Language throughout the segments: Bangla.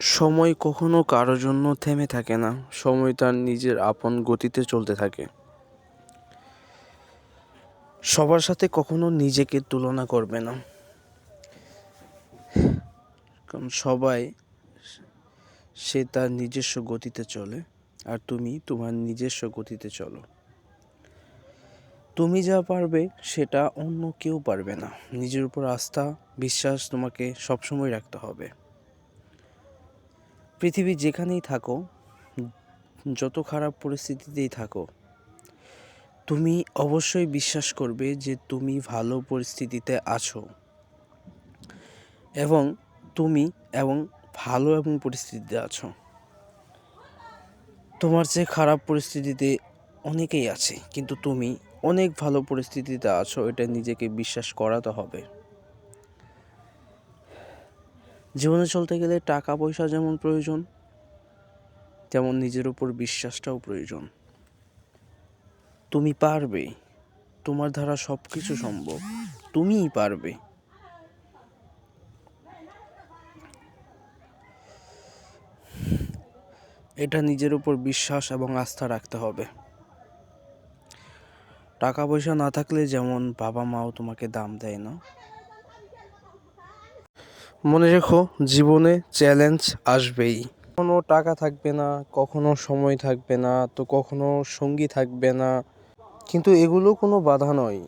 সময় কখনো কারও জন্য থেমে থাকে না। সময় তার নিজের আপন গতিতে চলতে থাকে। সবার সাথে কখনো নিজেকে তুলনা করবে না। কারণ সবাই সে তার নিজস্ব গতিতে চলে আর তুমি তোমার নিজস্ব গতিতে চলো। তুমি যা পারবে সেটা অন্য কেউ পারবে না। নিজের উপর আস্থা, বিশ্বাস তোমাকে সবসময় রাখতে হবে। পৃথিবী যেখানেই থাকো, যত খারাপ পরিস্থিতিতেই থাকো, তুমি অবশ্যই বিশ্বাস করবে যে তুমি ভালো পরিস্থিতিতে আছো। এবং তুমি এবং ভালো এবং পরিস্থিতিতে আছো। তোমার যে খারাপ পরিস্থিতিতে অনেকেই আছে, কিন্তু তুমি অনেক ভালো পরিস্থিতিতে আছো, এটা নিজেকে বিশ্বাস করাতে হবে। জীবনে চলতে গেলে টাকা পয়সা যেমন প্রয়োজন, তেমন নিজের উপর বিশ্বাসটাও প্রয়োজন। তুমি পারবে। তোমার দ্বারা সব কিছু সম্ভব। তুমিই পারবে। এটা নিজের উপর বিশ্বাস এবং আস্থা রাখতে হবে। টাকা পয়সা না থাকলে যেমন বাবা মাও তোমাকে দাম দেয় না। মনে রেখো, জীবনে চ্যালেঞ্জ আসবেই। কখনো টাকা থাকবে না, কখনো সময় থাকবে না, তো কখনো সঙ্গী থাকবে না। কিন্তু এগুলো কোনো বাধা নয়।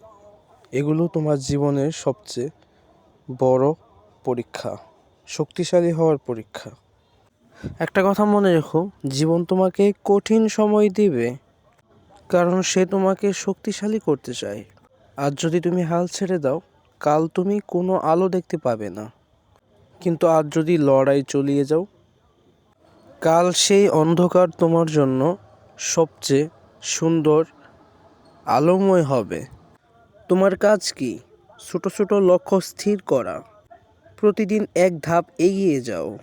এগুলো তোমার জীবনের সবচেয়ে বড় পরীক্ষা, শক্তিশালী হওয়ার পরীক্ষা। একটা কথা মনে রেখো, জীবন তোমাকে কঠিন সময় দিবে, কারণ সে তোমাকে শক্তিশালী করতে চায়। আর যদি তুমি হাল ছেড়ে দাও, কাল তুমি কোনো আলো দেখতে পাবে না। কিন্তু আজ যদি লড়াই চলিয়ে যাও, কাল সেই অন্ধকার তোমার জন্য সবচেয়ে সুন্দর আলোময় হবে। তোমার কাজ কি? ছোট ছোট লক্ষ্য স্থির করা। প্রতিদিন এক ধাপ এগিয়ে যাও।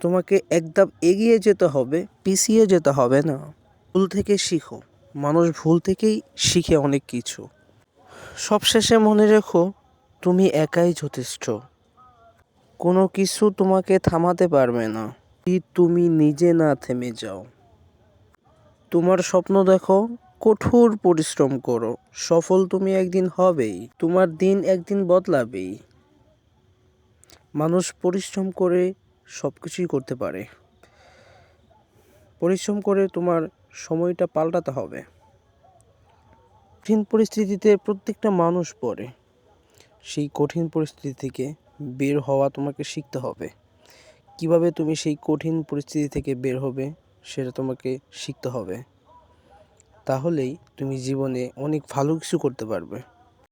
তোমাকে এক ধাপ এগিয়ে যেতে হবে, পিছিয়ে যেতে হবে না। ভুল থেকে শিখো। মানুষ ভুল থেকেই শিখে অনেক কিছু। সবশেষে মনে রেখো, তুমি একাই যথেষ্ট। কোনো কিছু তোমাকে থামাতে পারবে না। যদি তুমি নিজে না থেমে যাও, তোমার স্বপ্ন দেখো, কঠোর পরিশ্রম করো, সফল তুমি একদিন হবেই, তোমার দিন একদিন বদলাবেই। মানুষ পরিশ্রম করে সব কিছুই করতে পারে। পরিশ্রম করে তোমার সময়টা পাল্টাতে হবে। কঠিন পরিস্থিতিতে প্রত্যেকটা মানুষ পড়ে। সেই কঠিন পরিস্থিতি থেকে বের হওয়া তোমাকে শিখতে হবে। কীভাবে তুমি সেই কঠিন পরিস্থিতি থেকে বের হবে সেটা তোমাকে শিখতে হবে। তাহলেই তুমি জীবনে অনেক ভালো কিছু করতে পারবে।